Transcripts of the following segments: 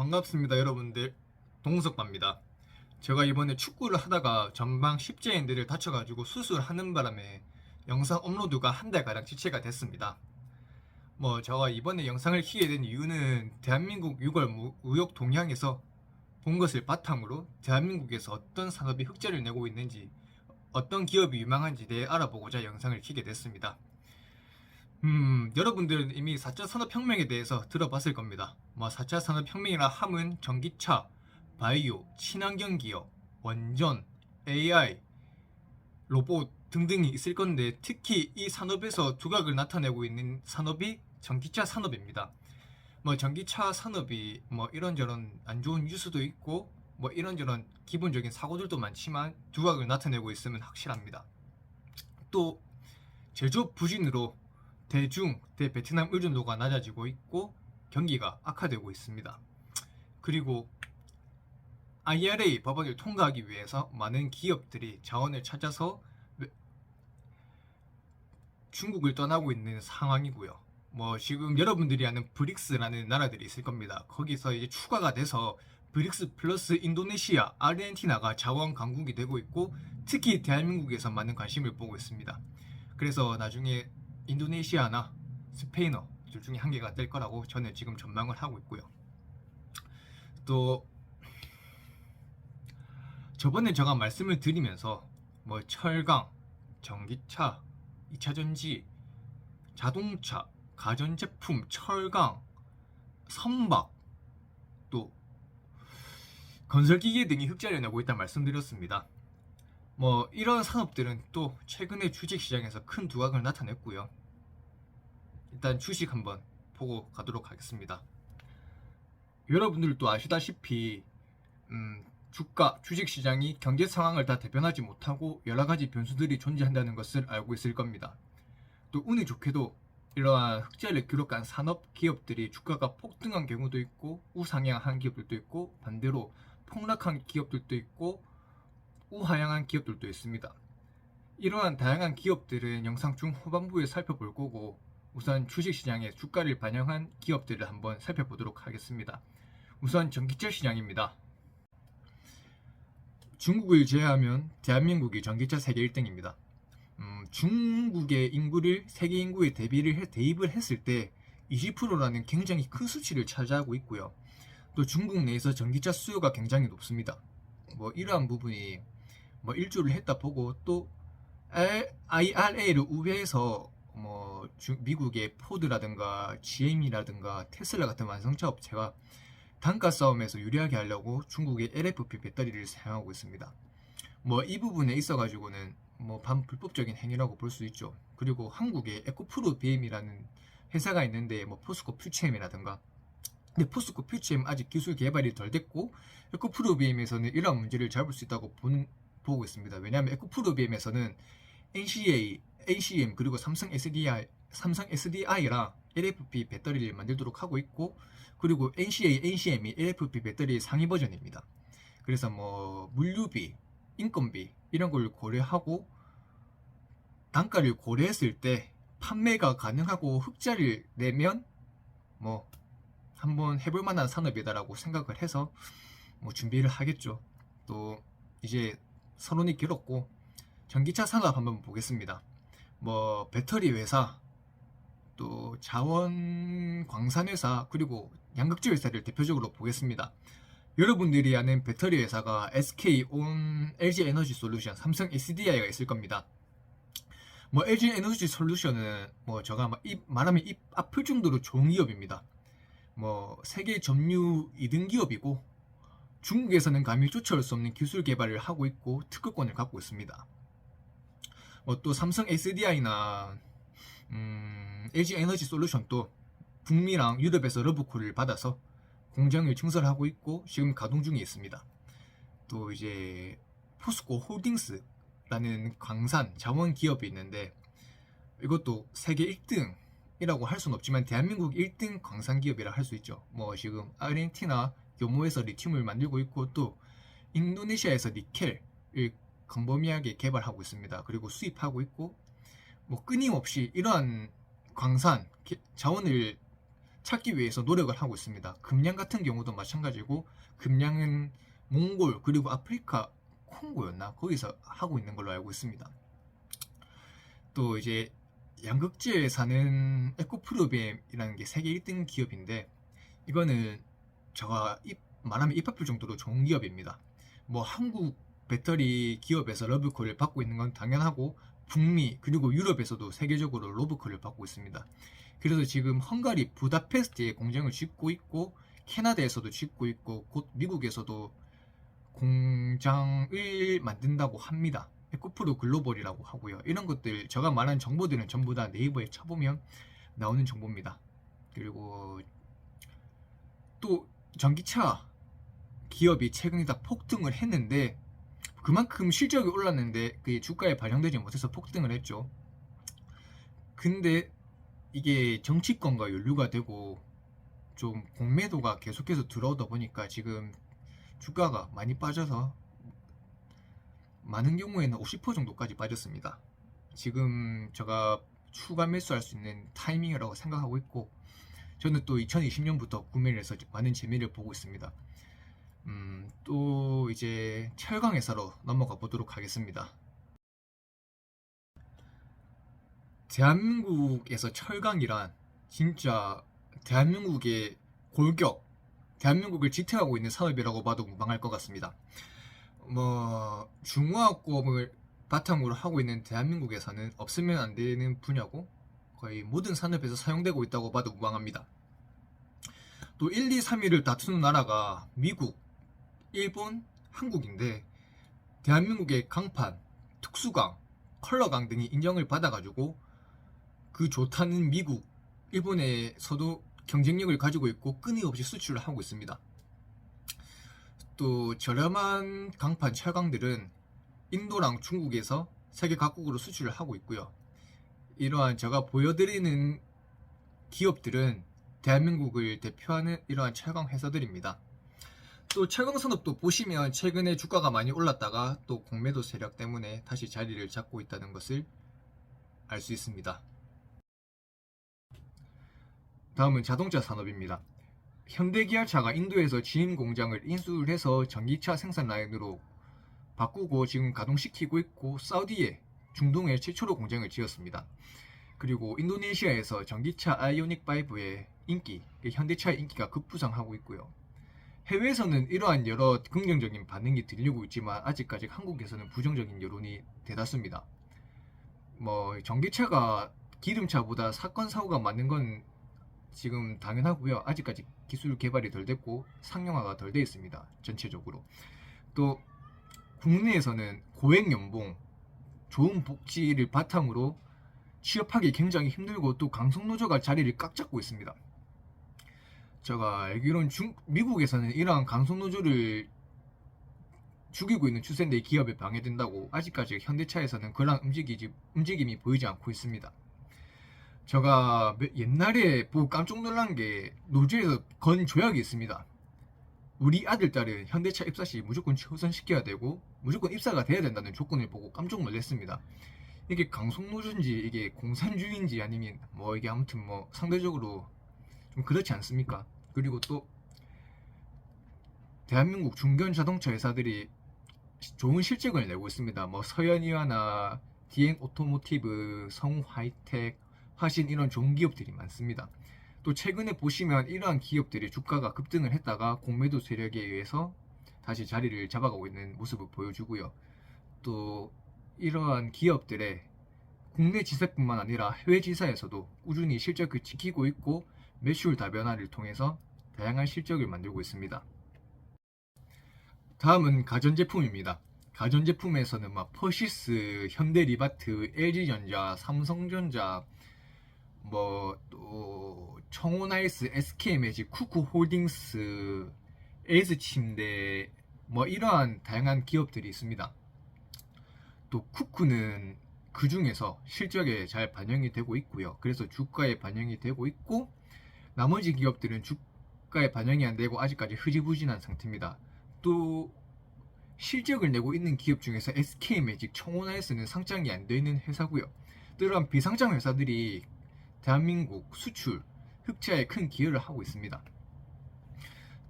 반갑습니다 여러분들. 동석바입니다. 제가 이번에 축구를 하다가 전방 십자인대를 다쳐가지고 수술하는 바람에 영상 업로드가 한 달가량 지체가 됐습니다. 뭐 제가 이번에 영상을 키게 된 이유는 대한민국 6월 무- 무역 동향에서 본 것을 바탕으로 대한민국에서 어떤 산업이 흑자를 내고 있는지 어떤 기업이 유망한지 대해 알아보고자 영상을 키게 됐습니다 음, 여러분들은 이미 4차 산업혁명에 대해서 들어봤을 겁니다. 뭐 4차 산업혁명이라 함은 전기차, 바이오, 친환경 기업, 원전, AI, 로봇 등등이 있을 건데 특히 이 산업에서 두각을 나타내고 있는 산업이 전기차 산업입니다. 뭐 전기차 산업이 뭐 이런저런 안 좋은 뉴스도 있고 뭐 이런저런 기본적인 사고들도 많지만 두각을 나타내고 있으면 확실합니다. 또 제조업 부진으로 대중, 대 베트남 의존도가 낮아지고 있고 경기가 악화되고 있습니다. 그리고 IRA 법안을 통과하기 위해서 많은 기업들이 자원을 찾아서 외- 중국을 떠나고 있는 상황이고요. 뭐 지금 여러분들이 아는 브릭스라는 나라들이 있을 겁니다. 거기서 이제 추가가 돼서 브릭스 플러스 인도네시아, 아르헨티나가 자원 강국이 되고 있고 특히 대한민국에서 많은 관심을 보고 있습니다. 그래서 나중에 인도네시아나 스페인어 둘 중에 한 개가 될 거라고 저는 지금 전망을 하고 있고요. 또 저번에 제가 말씀을 드리면서 뭐 철강, 전기차, 2차 전지, 자동차, 가전제품, 철강, 선박, 또 건설기계 등이 흑자를 내고 있다 말씀드렸습니다. 뭐 이런 산업들은 또 최근에 주식시장에서 큰 두각을 나타냈고요. 일단 주식 한번 보고 가도록 하겠습니다. 여러분들도 아시다시피 음, 주가 주식 시장이 경제 상황을 다 대변하지 못하고 여러 가지 변수들이 존재한다는 것을 알고 있을 겁니다. 또 운이 좋게도 이러한 흑자를 기록한 산업 기업들이 주가가 폭등한 경우도 있고 우상향한 기업들도 있고 반대로 폭락한 기업들도 있고 우하향한 기업들도 있습니다. 이러한 다양한 기업들은 영상 중 후반부에 살펴볼 거고 우선 주식시장의 주가를 반영한 기업들을 한번 살펴보도록 하겠습니다. 우선 전기차 시장입니다. 중국을 제외하면 대한민국이 전기차 세계 1등입니다. 음, 중국의 인구를 세계 인구에 대비를 해, 대입을 했을 때 20%라는 굉장히 큰 수치를 차지하고 있고요. 또 중국 내에서 전기차 수요가 굉장히 높습니다. 뭐 이러한 부분이 뭐 일조를 했다 보고 또 IRA를 우회해서 뭐 주- 미국의 포드라든가 GM이라든가 테슬라 같은 완성차 업체가 단가 싸움에서 유리하게 하려고 중국의 LFP 배터리를 사용하고 있습니다. 뭐 이 부분에 있어 가지고는 뭐 반불법적인 행위라고 볼 수 있죠. 그리고 한국의 에코프로 BM이라는 회사가 있는데 뭐 포스코 퓨체엠이라든가 근데 포스코 퓨체엠 아직 기술 개발이 덜 됐고 에코프로 BM에서는 이러한 문제를 잡을 수 있다고 보는, 보고 있습니다. 왜냐하면 에코프로 BM에서는 NCA, ACM 그리고 삼성 SDI, 삼성 SDI랑 LFP 배터리를 만들도록 하고 있고 그리고 NCA, NCM이 LFP 배터리의 상위 버전입니다. 그래서 뭐 물류비, 인건비 이런 걸 고려하고 단가를 고려했을 때 판매가 가능하고 흑자를 내면 뭐 한번 해볼 만한 산업이다라고 생각을 해서 뭐 준비를 하겠죠. 또 이제 선언이 길었고 전기차 산업 한번 보겠습니다. 뭐 배터리 회사 또 자원 광산 회사 그리고 양극재 회사를 대표적으로 보겠습니다. 여러분들이 아는 배터리 회사가 SK 온 LG 에너지 솔루션, 삼성 SDI가 있을 겁니다. 뭐 LG 에너지 솔루션은 뭐 제가 막 입, 말하면 입 아플 정도로 좋은 기업입니다. 뭐 세계 점유 2등 기업이고 중국에서는 감히 쫓아올 수 없는 기술 개발을 하고 있고 특허권을 갖고 있습니다. 뭐 또 삼성 SDI나 음, LG 에너지 솔루션도 북미랑 유럽에서 러브콜을 받아서 공장을 증설하고 있고 지금 가동 중에 있습니다. 또 이제 포스코 홀딩스라는 광산 자원 기업이 있는데 이것도 세계 1등이라고 할 수는 없지만 대한민국 1등 광산 기업이라 할 수 있죠. 뭐 지금 아르헨티나 교모에서 리튬을 만들고 있고 또 인도네시아에서 니켈을 광범위하게 개발하고 있습니다. 그리고 수입하고 있고 뭐 끊임없이 이러한 광산 기- 자원을 찾기 위해서 노력을 하고 있습니다. 금량 같은 경우도 마찬가지고 금량은 몽골 그리고 아프리카 콩고였나 거기서 하고 있는 걸로 알고 있습니다. 또 이제 양극재에 사는 에코프로비엠이라는 게 세계 1등 기업인데 이거는 제가 입- 말하면 입 아플 정도로 좋은 기업입니다. 뭐 한국 배터리 기업에서 러브콜을 받고 있는 건 당연하고 북미 그리고 유럽에서도 세계적으로 러브콜을 받고 있습니다. 그래서 지금 헝가리 부다페스트에 공장을 짓고 있고 캐나다에서도 짓고 있고 곧 미국에서도 공장을 만든다고 합니다. 에코프로 글로벌이라고 하고요. 이런 것들 제가 말한 정보들은 전부 다 네이버에 쳐보면 나오는 정보입니다. 그리고 또 전기차 기업이 최근에 다 폭등을 했는데 그만큼 실적이 올랐는데 그 주가에 반영되지 못해서 폭등을 했죠. 근데 이게 정치권과 연루가 되고 좀 공매도가 계속해서 들어오다 보니까 지금 주가가 많이 빠져서 많은 경우에는 50% 정도까지 빠졌습니다. 지금 제가 추가 매수할 수 있는 타이밍이라고 생각하고 있고 저는 또 2020년부터 구매를 해서 많은 재미를 보고 있습니다. 음, 또 이제 철강 회사로 넘어가 보도록 하겠습니다. 대한민국에서 철강이란 진짜 대한민국의 골격, 대한민국을 지탱하고 있는 산업이라고 봐도 무방할 것 같습니다. 뭐 중화학공업을 바탕으로 하고 있는 대한민국에서는 없으면 안 되는 분야고 거의 모든 산업에서 사용되고 있다고 봐도 무방합니다. 또 1, 2, 3위를 다투는 나라가 미국, 일본, 한국인데 대한민국의 강판, 특수강, 컬러강 등이 인정을 받아가지고 그 좋다는 미국, 일본에서도 경쟁력을 가지고 있고 끊임없이 수출을 하고 있습니다. 또 저렴한 강판 철강들은 인도랑 중국에서 세계 각국으로 수출을 하고 있고요. 이러한 제가 보여드리는 기업들은 대한민국을 대표하는 이러한 철강 회사들입니다. 또 철강 산업도 보시면 최근에 주가가 많이 올랐다가 또 공매도 세력 때문에 다시 자리를 잡고 있다는 것을 알 수 있습니다. 다음은 자동차 산업입니다. 현대기아차가 인도에서 지인 공장을 인수를 해서 전기차 생산 라인으로 바꾸고 지금 가동시키고 있고 사우디에 중동에 최초로 공장을 지었습니다. 그리고 인도네시아에서 전기차 아이오닉 5의 인기, 현대차의 인기가 급부상하고 있고요. 해외에서는 이러한 여러 긍정적인 반응이 들리고 있지만 아직까지 한국에서는 부정적인 여론이 대다수입니다. 뭐 전기차가 기름차보다 사건 사고가 많은 건 지금 당연하고요. 아직까지 기술 개발이 덜 됐고 상용화가 덜 돼 있습니다. 전체적으로. 또 국내에서는 고액 연봉, 좋은 복지를 바탕으로 취업하기 굉장히 힘들고 또 강성노조가 자리를 꽉 잡고 있습니다. 제가 알기로는 중, 미국에서는 이러한 강성노조를 죽이고 있는 추세인데 기업에 방해된다고 아직까지 현대차에서는 그런 움직이지, 움직임이 보이지 않고 있습니다. 제가 몇- 옛날에 보고 깜짝 놀란 게 노조에서 건 조약이 있습니다. 우리 아들 딸은 현대차 입사 시 무조건 최우선시켜야 되고 무조건 입사가 돼야 된다는 조건을 보고 깜짝 놀랐습니다. 이게 강속노조인지 이게 공산주의인지 아니면 뭐 이게 아무튼 뭐 상대적으로 좀 그렇지 않습니까? 그리고 또 대한민국 중견 자동차 회사들이 좋은 실적을 내고 있습니다. 뭐 서현이와나 디엔 오토모티브, 성우 하이텍, 화신 이런 좋은 기업들이 많습니다. 또 최근에 보시면 이러한 기업들이 주가가 급등을 했다가 공매도 세력에 의해서 다시 자리를 잡아가고 있는 모습을 보여주고요. 또 이러한 기업들의 국내 지사뿐만 아니라 해외 지사에서도 꾸준히 실적을 지키고 있고 매출 다변화를 통해서 다양한 실적을 만들고 있습니다. 다음은 가전제품입니다. 가전제품에서는 막 퍼시스, 현대리바트, LG전자, 삼성전자, 뭐 또 청호나이스, SK매직, 쿠쿠홀딩스, 에이스침대 뭐 이러한 다양한 기업들이 있습니다. 또 쿠쿠는 그 중에서 실적에 잘 반영이 되고 있고요. 그래서 주가에 반영이 되고 있고 나머지 기업들은 주가에 반영이 안 되고 아직까지 흐지부진한 상태입니다. 또 실적을 내고 있는 기업 중에서 SK매직, 청호나이스는 상장이 안 되어 있는 회사고요. 또 이러한 비상장 회사들이 대한민국 수출, 흑자에 큰 기여를 하고 있습니다.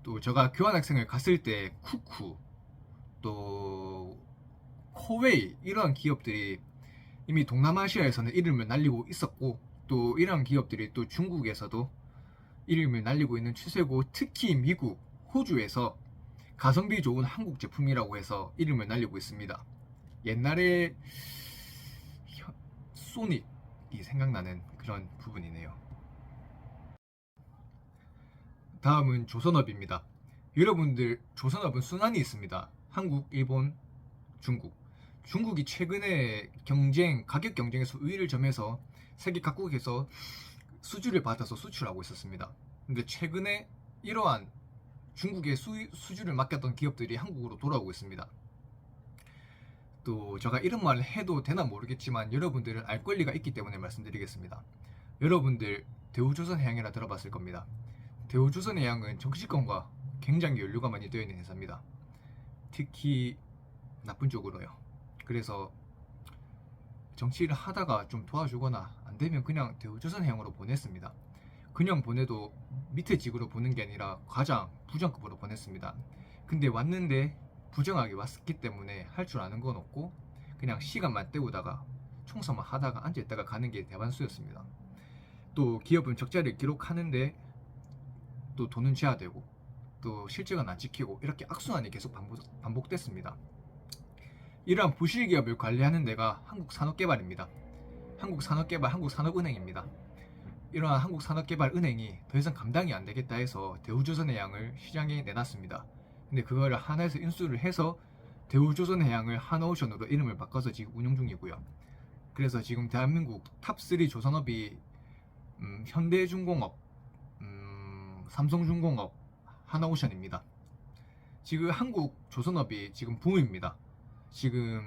또 제가 교환학생을 갔을 때 쿠쿠 또 코웨이 이러한 기업들이 이미 동남아시아에서는 이름을 날리고 있었고 또 이러한 기업들이 또 중국에서도 이름을 날리고 있는 추세고 특히 미국, 호주에서 가성비 좋은 한국 제품이라고 해서 이름을 날리고 있습니다. 옛날에 혀- 소닉이 생각나는 그런 부분이네요. 다음은 조선업입니다. 여러분들 조선업은 순환이 있습니다. 한국, 일본, 중국. 중국이 최근에 경쟁 가격 경쟁에서 우위를 점해서 세계 각국에서 수주를 받아서 수출하고 있었습니다. 근데 최근에 이러한 중국의 수, 수주를 맡겼던 기업들이 한국으로 돌아오고 있습니다. 또 제가 이런 말을 해도 되나 모르겠지만 여러분들은 알 권리가 있기 때문에 말씀드리겠습니다. 여러분들 대우조선해양이라 들어봤을 겁니다. 대우조선해양은 정치권과 굉장히 연루가 많이 되어 있는 회사입니다. 특히 나쁜 쪽으로요. 그래서 정치를 하다가 좀 도와주거나 안 되면 그냥 대우조선해양으로 보냈습니다. 그냥 보내도 밑에 직으로 보는 게 아니라 과장, 부장급으로 보냈습니다. 근데 왔는데 부정하게 왔기 때문에 할 줄 아는 건 없고 그냥 시간만 때우다가 총선만 하다가 앉아있다가 가는 게 대반수였습니다. 또 기업은 적자를 기록하는데 또 돈은 제하되고 또 실적은 안 지키고 이렇게 악순환이 계속 반복, 반복됐습니다. 이러한 부실 기업을 관리하는 데가 한국산업개발입니다. 한국산업개발, 한국산업은행입니다. 이러한 한국산업개발은행이 더 이상 감당이 안 되겠다 해서 대우조선해양을 시장에 내놨습니다. 근데 그거를 하나에서 인수를 해서 대우조선해양을 하나오션으로 이름을 바꿔서 지금 운영 중이고요. 그래서 지금 대한민국 탑3 조선업이 음, 현대중공업, 음, 삼성중공업, 하나오션입니다. 지금 한국 조선업이 지금 붐입니다. 지금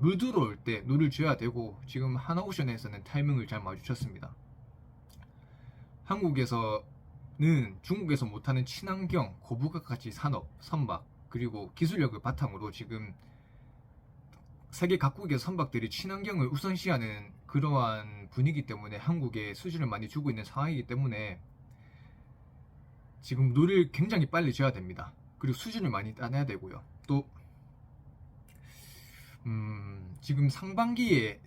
물 들어올 때 물을 줘야 되고 지금 하나오션에서는 타이밍을 잘 마주쳤습니다. 한국에서는 중국에서 못하는 친환경, 고부가가치 산업, 선박 그리고 기술력을 바탕으로 지금 세계 각국의 선박들이 친환경을 우선시하는 그러한 분위기 때문에 한국에 수주를 많이 주고 있는 상황이기 때문에 지금 물을 굉장히 빨리 줘야 됩니다. 그리고 수준을 많이 따내야 되고요. 또 음, 지금 상반기에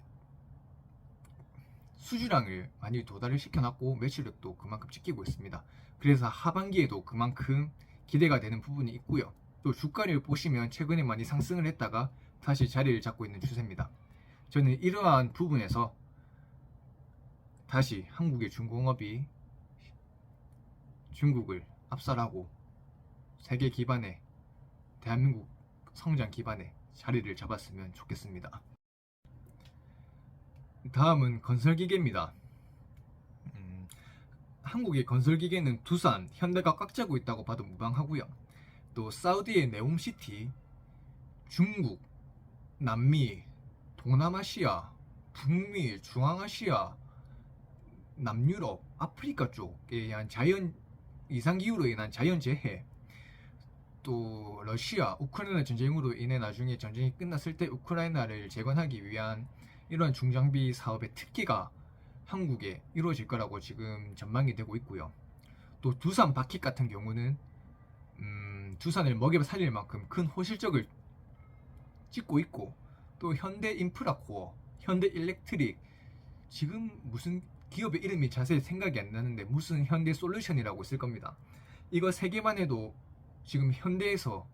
수주량을 많이 도달을 시켜놨고 매출력도 그만큼 찍히고 있습니다. 그래서 하반기에도 그만큼 기대가 되는 부분이 있고요. 또 주가를 보시면 최근에 많이 상승을 했다가 다시 자리를 잡고 있는 추세입니다. 저는 이러한 부분에서 다시 한국의 중공업이 중국을 압살하고 세계 기반의 대한민국 성장 기반의 자리를 잡았으면 좋겠습니다. 다음은 건설기계입니다. 음, 한국의 건설기계는 두산, 현대가 꽉 짜고 있다고 봐도 무방하고요. 또 사우디의 네옴시티, 중국, 남미, 동남아시아, 북미, 중앙아시아, 남유럽, 아프리카 쪽에 의한 자연 이상기후로 인한 자연재해, 또 러시아, 우크라이나 전쟁으로 인해 나중에 전쟁이 끝났을 때 우크라이나를 재건하기 위한 이러한 중장비 사업의 특기가 한국에 이루어질 거라고 지금 전망이 되고 있고요. 또 두산 바퀴 같은 경우는 음, 두산을 먹여 살릴 만큼 큰 호실적을 찍고 있고 또 현대 인프라 코어, 현대 일렉트릭 지금 무슨 기업의 이름이 자세히 생각이 안 나는데 무슨 현대 솔루션이라고 있을 겁니다. 이거 세 개만 해도 지금 현대에서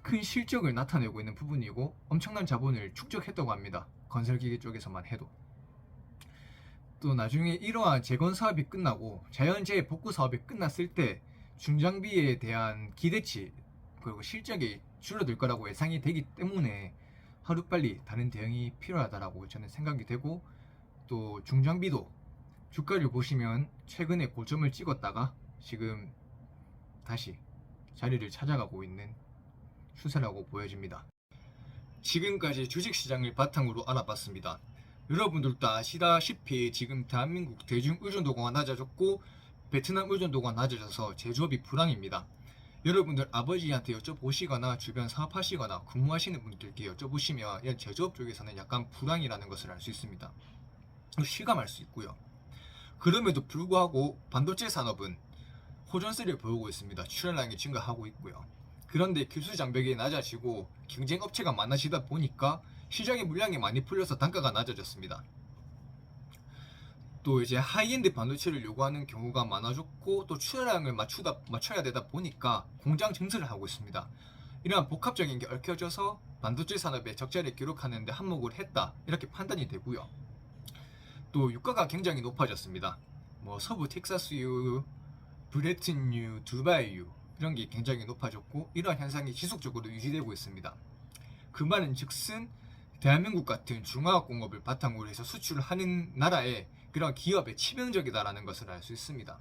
큰 실적을 나타내고 있는 부분이고 엄청난 자본을 축적했다고 합니다. 건설기계 쪽에서만 해도. 또 나중에 이러한 재건 사업이 끝나고 자연재해 복구 사업이 끝났을 때 중장비에 대한 기대치 그리고 실적이 줄어들 거라고 예상이 되기 때문에 하루빨리 다른 대응이 필요하다라고 저는 생각이 되고 또 중장비도 주가를 보시면 최근에 고점을 찍었다가 지금 다시 자리를 찾아가고 있는 추세라고 보여집니다. 지금까지 주식시장을 바탕으로 알아봤습니다. 여러분들도 아시다시피 지금 대한민국 대중 의존도가 낮아졌고 베트남 의존도가 낮아져서 제조업이 불황입니다. 여러분들 아버지한테 여쭤보시거나 주변 사업하시거나 근무하시는 분들께 여쭤보시면 제조업 쪽에서는 약간 불황이라는 것을 알 수 있습니다. 실감할 수 있고요. 그럼에도 불구하고 반도체 산업은 호전세를 보이고 있습니다. 출하량이 증가하고 있고요. 그런데 기술 장벽이 낮아지고 경쟁 업체가 많아지다 보니까 시장의 물량이 많이 풀려서 단가가 낮아졌습니다. 또 이제 하이엔드 반도체를 요구하는 경우가 많아졌고 또 출하량을 맞추다 맞춰야 되다 보니까 공장 증설을 하고 있습니다. 이러한 복합적인 게 얽혀져서 반도체 산업의 적자를 기록하는데 한몫을 했다 이렇게 판단이 되고요. 또 유가가 굉장히 높아졌습니다. 뭐 서부 텍사스유, 브레튼유, 두바이유 이런 게 굉장히 높아졌고 이러한 현상이 지속적으로 유지되고 있습니다. 그 말은 즉슨 대한민국 같은 중화학 공업을 바탕으로 해서 수출을 하는 나라에 그런 기업에 치명적이다라는 것을 알 수 있습니다.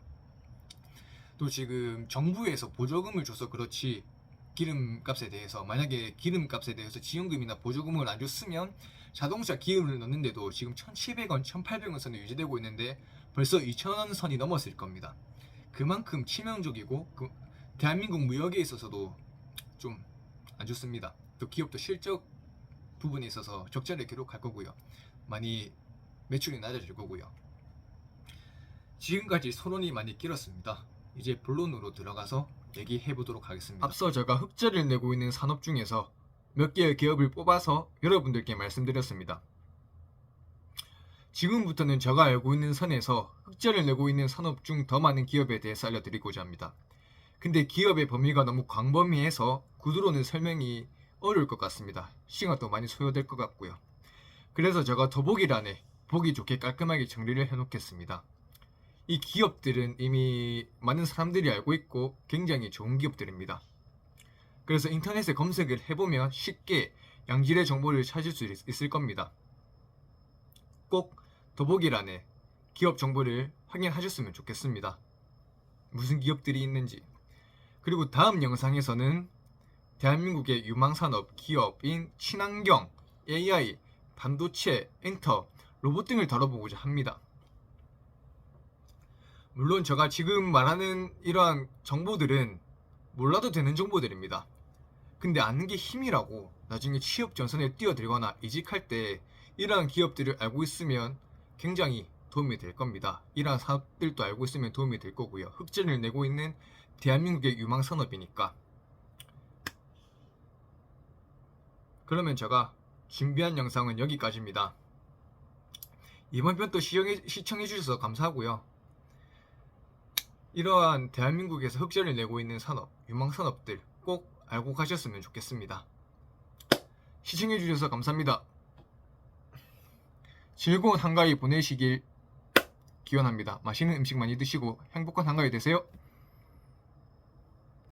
또 지금 정부에서 보조금을 줘서 그렇지 기름값에 대해서 만약에 기름값에 대해서 지원금이나 보조금을 안 줬으면 자동차 기름을 넣는데도 지금 1,700원, 1,800원 선에 유지되고 있는데 벌써 2,000원 선이 넘었을 겁니다. 그만큼 치명적이고 그 대한민국 무역에 있어서도 좀 안 좋습니다. 또 기업도 실적 부분에 있어서 적자를 기록할 거고요. 많이 매출이 낮아질 거고요. 지금까지 토론이 많이 길었습니다. 이제 본론으로 들어가서 얘기해 보도록 하겠습니다. 앞서 제가 흑자를 내고 있는 산업 중에서 몇 개의 기업을 뽑아서 여러분들께 말씀드렸습니다. 지금부터는 제가 알고 있는 선에서 흑자를 내고 있는 산업 중 더 많은 기업에 대해서 알려드리고자 합니다. 근데 기업의 범위가 너무 광범위해서 구두로는 설명이 어려울 것 같습니다. 시간도 많이 소요될 것 같고요. 그래서 제가 더보기란에 보기 좋게 깔끔하게 정리를 해놓겠습니다. 이 기업들은 이미 많은 사람들이 알고 있고 굉장히 좋은 기업들입니다. 그래서 인터넷에 검색을 해보면 쉽게 양질의 정보를 찾을 수 있- 있을 겁니다. 꼭 더보기란에 기업 정보를 확인하셨으면 좋겠습니다. 무슨 기업들이 있는지. 그리고 다음 영상에서는 대한민국의 유망산업 기업인 친환경, AI, 반도체, 엔터, 로봇 등을 다뤄보고자 합니다. 물론 제가 지금 말하는 이러한 정보들은 몰라도 되는 정보들입니다. 근데 아는 게 힘이라고 나중에 취업 전선에 뛰어들거나 이직할 때 이러한 기업들을 알고 있으면 굉장히 도움이 될 겁니다. 이러한 사업들도 알고 있으면 도움이 될 거고요. 흑자를 내고 있는 대한민국의 유망 산업이니까. 그러면 제가 준비한 영상은 여기까지입니다. 이번 편도 시청해 주셔서 감사하고요. 이러한 대한민국에서 흑자를 내고 있는 산업, 유망 산업들 꼭 알고 가셨으면 좋겠습니다. 시청해 주셔서 감사합니다. 즐거운 한가위 보내시길 기원합니다. 맛있는 음식 많이 드시고 행복한 한가위 되세요.